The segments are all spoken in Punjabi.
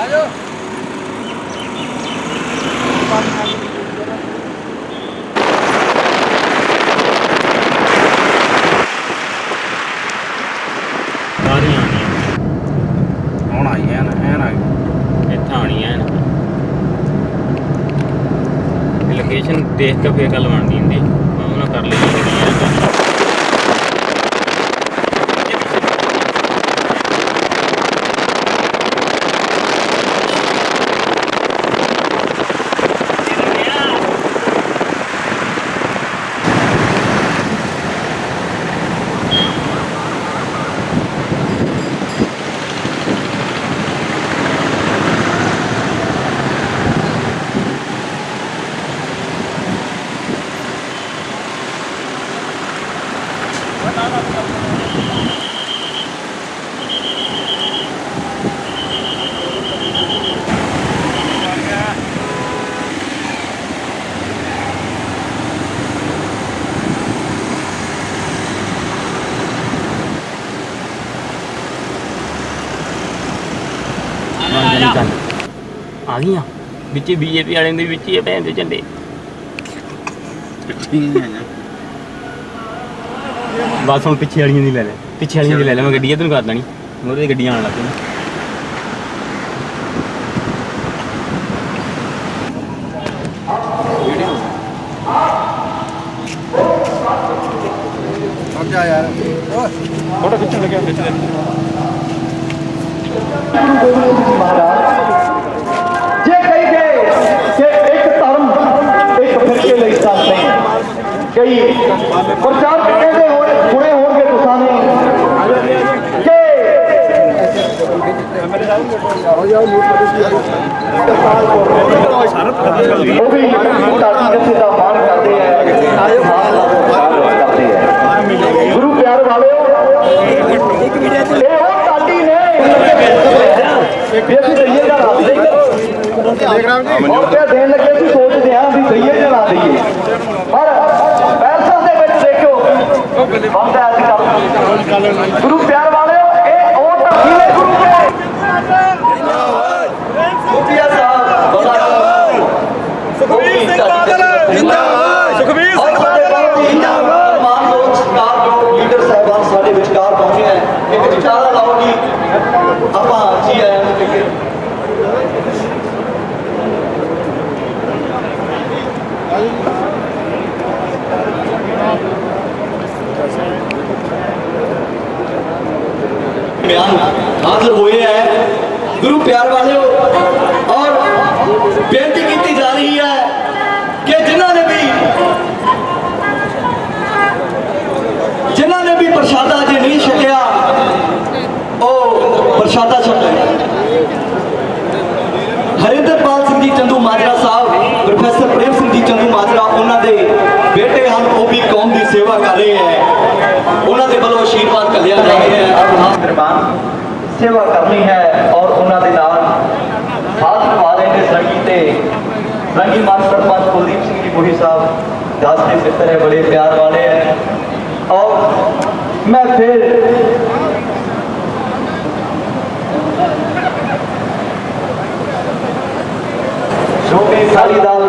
ਸਾਰੀਆਂ ਆਣੀਆਂ ਇੱਥੇ ਆਣੀਆਂ ਲੋਕੇਸ਼ਨ ਦੇਖ ਕੇ ਫੇਰ ਗੱਲ ਬਣਦੀ ਹੁੰਦੀ। ਉਹਨਾਂ ਕਰ ਲਈ ਜਿਹੜੀ ਹੈ ਗਈਆਂ। ਵਿੱਚ ਬੀਜੇਪੀ ਵਾਲਿਆਂ ਦੇ ਵਿੱਚ ਹੀ ਆ ਭੈਣ ਦੇ ਝੰਡੇ। ਬਸ ਹੁਣ ਪਿੱਛੇ ਵਾਲੀਆਂ ਦੀ ਲੈ ਲੈ। ਪਿੱਛੇ ਵਾਲੀਆਂ ਦੀ ਲੈ ਲੈ ਮੈਂ ਗੱਡੀ ਇਧਰ ਨੂੰ ਕਰ ਲੈਣੀ ਮੋਰੇ ਗੱਡੀਆਂ ਆਣ ਲੱਗ ਪਈਆਂ। ਜਾ ਯਾਰ ਥੋੜਾ ਖਿੱਚਣ ਲੱਗਿਆ ਖਿੱਚ ਦੇ। गई और चार कैसे पूरे होंगे किसाने वो भी Grupo Piara ਮਤਲਬ ਹੋਇਆ ਹੈ। ਗੁਰੂ ਪਿਆਰ ਵਾਲਿਓ सेवा करनी है और उन्होंने नाल हाथ मारे ने संगीत रंगी मन सरपंच कुलदीप सिंह जी बोही साहब, दस के मित्र है, बड़े प्यार वाले हैं। और मैं फिर जो भी सारी दास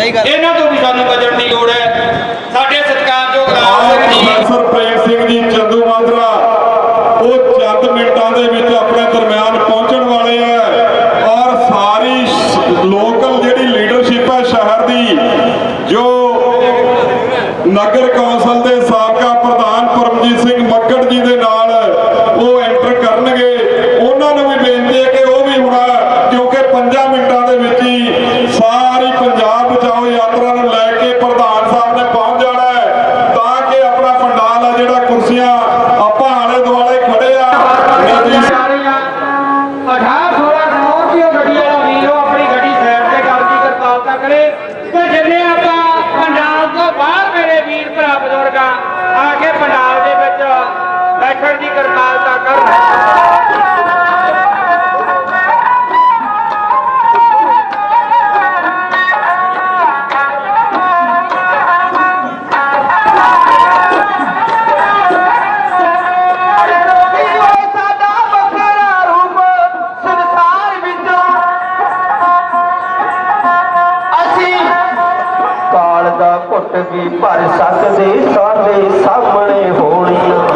ਸਹੀ ਗੱਲ। ਇਹਨਾਂ ਤੋਂ ਵੀ ਸਾਨੂੰ ਬਚਣ ਦੀ ਲੋੜ ਹੈ। ਸਾਡੇ ਸਤਿਕਾਰਯੋਗ ਰਾਜ ਸਿੰਘ ਜੀ। ਸਰਪ੍ਰੇਮ ਸਿੰਘ ਜੀ ਚੰਦੂ ਮਾਦਰਾ ਉਹ ਚੰਦ ਮਿੰਟਾਂ ਦੇ ਵਿੱਚ ਆਪਣੇ ਦਰਮਿਆਨ ਪਹੁੰਚਣ ਵਾਲੇ ਆ ਔਰ ਸਾਰੀ ਲੋਕਲ ਜਿਹੜੀ ਲੀਡਰਸ਼ਿਪ ਹੈ ਸ਼ਹਿਰ ਦੀ ਜੋ ਨਗਰ ਕੌਂਸਲ ਦੇ ਸਾਹ ਚੜ੍ਹਦੀ ਕਿਰਪਾਲਤਾ ਕਰਨ।